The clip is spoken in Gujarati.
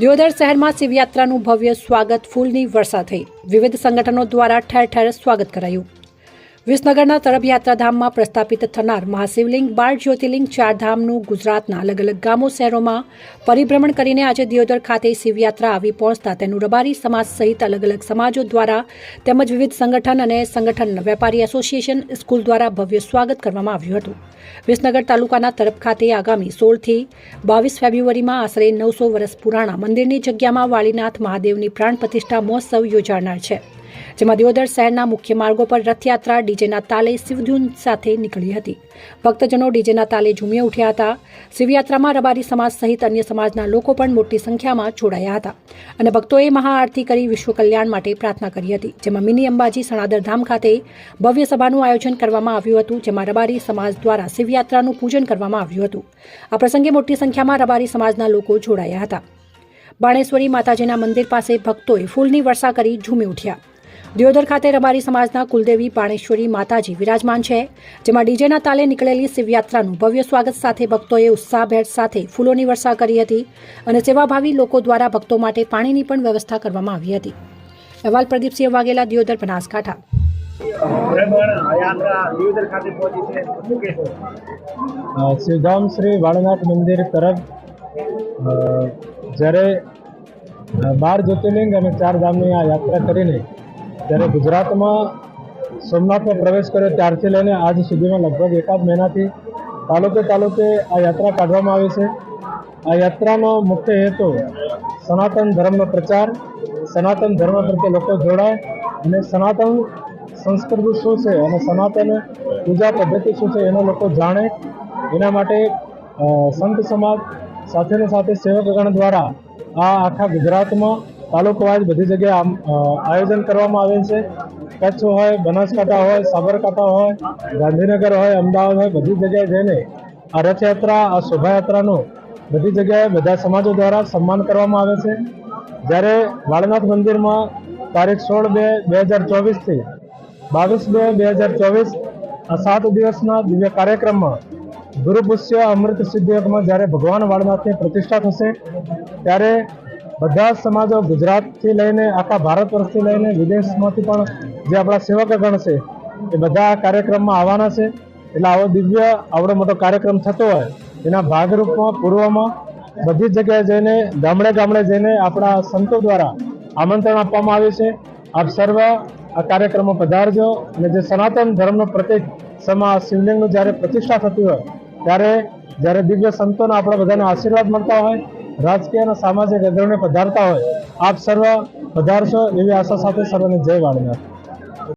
દિયોદર શહેરમાં શિવયાત્રાનું ભવ્ય સ્વાગત ફૂલની વર્ષા થઈ. વિવિધ સંગઠનો દ્વારા ઠેર ઠેર સ્વાગત કરાયું. વિસનગરના તરફ યાત્રાધામમાં પ્રસ્થાપિત થનાર મહાશિવલિંગ બાર જ્યોતિર્લિંગ ચારધામનું ગુજરાતના અલગ અલગ ગામો, શહેરોમાં પરિભ્રમણ કરીને આજે દિયોદર ખાતે શિવયાત્રા આવી પહોંચતા તેનું રબારી સમાજ સહિત અલગ અલગ સમાજો દ્વારા તેમજ વિવિધ સંગઠન અને સંગઠન વેપારી એસોસિએશન સ્કૂલ દ્વારા ભવ્ય સ્વાગત કરવામાં આવ્યું હતું. વિસનગર તાલુકાના તરફ ખાતે આગામી સોળથી બાવીસ ફેબ્રુઆરીમાં આશરે નવસો વર્ષ પુરાણા મંદિરની જગ્યામાં વાળીનાથ મહાદેવની પ્રાણ પ્રતિષ્ઠા મહોત્સવ યોજાનાર છે. જેમાં દિયોદર શહેરના મુખ્ય માર્ગો પર રથયાત્રા, ડીજેના તાલે શિવધૂન સાથે નીકળી હતી. ભક્તજનો ડીજેના તાલે ઝૂમી ઉઠ્યા હતા. શિવયાત્રામાં રબારી સમાજ સહિત અન્ય સમાજના લોકો પણ મોટી સંખ્યામાં જોડાયા હતા અને ભક્તોએ મહાઆરતી કરી વિશ્વ કલ્યાણ માટે પ્રાર્થના કરી હતી. જેમાં મિની અંબાજી સણાદર ધામ ખાતે ભવ્ય સભાનું આયોજન કરવામાં આવ્યું હતું, જેમાં રબારી સમાજ દ્વારા શિવયાત્રાનું પૂજન કરવામાં આવ્યું હતું. આ પ્રસંગે મોટી સંખ્યામાં રબારી સમાજના લોકો જોડાયા હતા. બાણેશ્વરી માતાજીના મંદિર પાસે ભક્તોએ ફૂલની વર્ષા કરી ઝૂમી ઉઠ્યા. દિયોદર ખાતે રબારી સમાજના કુલદેવી પાણેશ્વરી માતાજી વિરાજમાન છે, જેમાં ડીજેના તાલે નીકળેલી શિવયાત્રાનું ભવ્ય સ્વાગત સાથે ભક્તોએ ઉત્સાહભેર સાથે ફૂલોની વર્ષા કરી હતી અને સેવાભાવી લોકો દ્વારા ભક્તો માટે પાણીની પણ વ્યવસ્થા કરવામાં આવી હતી. અહેવાલ પ્રદીપસિંહ વાઘેલા, દિયોદર બનાસકાંઠા. શિવધામ શ્રી વાળનાથ મંદિર તરફ જ્યારે બાર જ્યોતિર્લિંગ અને ચાર ધામની આ યાત્રા કરીને જ્યારે ગુજરાતમાં સોમનાથમાં પ્રવેશ કર્યો ત્યારથી લઈને આજ સુધીમાં લગભગ એકાદ મહિનાથી તાલુકે તાલુકે આ યાત્રા કાઢવામાં આવે છે. આ યાત્રાનો મુખ્ય હેતુ સનાતન ધર્મનો પ્રચાર, સનાતન ધર્મ પ્રત્યે લોકો જોડાય અને સનાતન સંસ્કૃતિ શું છે અને સનાતન પૂજા પદ્ધતિ શું છે એનો લોકો જાણે. એના માટે સંત સમાજ સાથેને સાથે સેવકગણ દ્વારા આ આખા ગુજરાતમાં તાલુકો વાઇઝ બધી જગ્યાએ આમ, આયોજન કરવામાં આવે છે. કચ્છ હોય બનાસકાંઠા હોય સાબરકાંઠા હોય ગાંધીનગર હોય અમદાવાદ હોય બધી જગ્યાએ જઈને આ રથયાત્રા આ શોભાયાત્રાનું બધી જગ્યાએ બધા સમાજો દ્વારા સન્માન કરવામાં આવે છે. જ્યારે વાળનાથ મંદિરમાં તારીખ સોળ બે બે હજાર ચોવીસથી બાવીસ બે બે હજાર ચોવીસ આ સાત દિવસના દિવ્ય કાર્યક્રમમાં ગુરુ પુષ્ય અમૃત સિદ્ધિયોગમાં જ્યારે ભગવાન વાળનાથની પ્રતિષ્ઠા થશે ત્યારે બધા જ સમાજો ગુજરાતથી લઈને, આખા ભારત વર્ષથી લઈને વિદેશમાંથી પણ જે આપણા સેવકગણ છે, એ બધા આ કાર્યક્રમમાં આવવાના છે. એટલે આવો દિવ્ય, આવડો મોટો કાર્યક્રમ થતો હોય, એના ભાગરૂપમાં, પૂર્વમાં બધી જગ્યાએ જઈને, ગામડે ગામડે જઈને આપણા સંતો દ્વારા આમંત્રણ આપવામાં આવ્યું છે. આપ સર્વ આ કાર્યક્રમમાં પધારજો અને જે સનાતન ધર્મનો પ્રતિક સમા શિવલિંગનું જ્યારે પ્રતિષ્ઠા થતી હોય, ત્યારે જ્યારે દિવ્ય સંતોના આપણા બધાને આશીર્વાદ મળતા હોય રાજકીય અને સામાજિક અગ્રણીઓ પધારતા હોય, આપ સર્વ પધારશો એવી આશા સાથે સર્વને જય વાળનાથ.